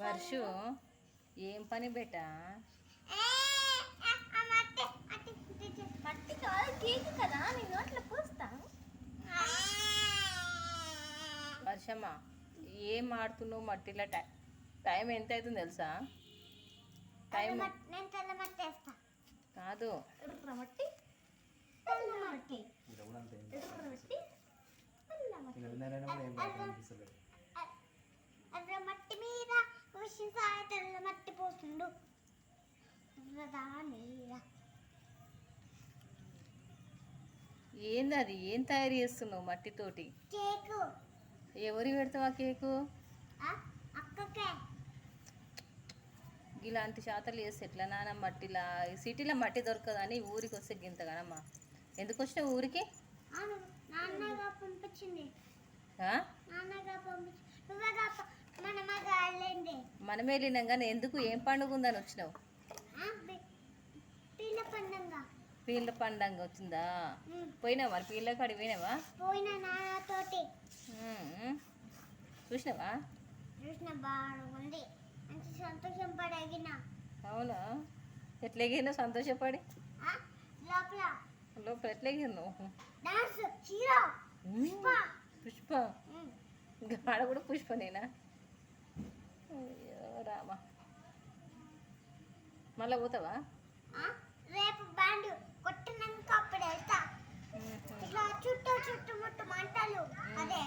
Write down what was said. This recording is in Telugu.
వర్షు ఏం పని బేటా? మట్టి కాదు కేక్ కదా నేను నోట్లో పోస్తా. వర్షమ్మా ఏం ఆడుతున్నావు మట్టిలో? టై టైం ఎంత అవుతుంది తెలుసా? టైం కాదు. మట్టి ఏంది అది ఏం తయారు చేస్తున్నావు మట్టితోటి? కేకు. ఎవరికి పెడతావా కేకు? ఇలాంటి శాతలు చేస్తే ఎట్లా నాన్న మట్టిలా? సిటీలో మట్టి దొరకదని ఊరికి వస్తే గింతగానమ్మా ఎందుకు వచ్చినావు ఊరికి? మనమే వెళ్ళినాం కానీ ఎందుకు? ఏం పండుగ ఉందని వచ్చినావు? పిల్ల పండంగా. పీళ్ళ పండుగ వచ్చిందా? పోయినావా? మరి పీళ్ళ కాడికి పోయినావా. చూసినావా? అవునా? ఎట్లా ఎగిరినావు సంతోషపడి లోపల. ఎట్లా ఎగిరినావు. పుష్ప. గాడ కూడా పుష్పనేనా మళ్ళీ పోతావా? రేపు బ్యాండ్ కొట్టినాక అప్పుడు వెళ్తా ఇట్లా చుట్టూ చుట్టూ ముట్టు మంటలు అదే.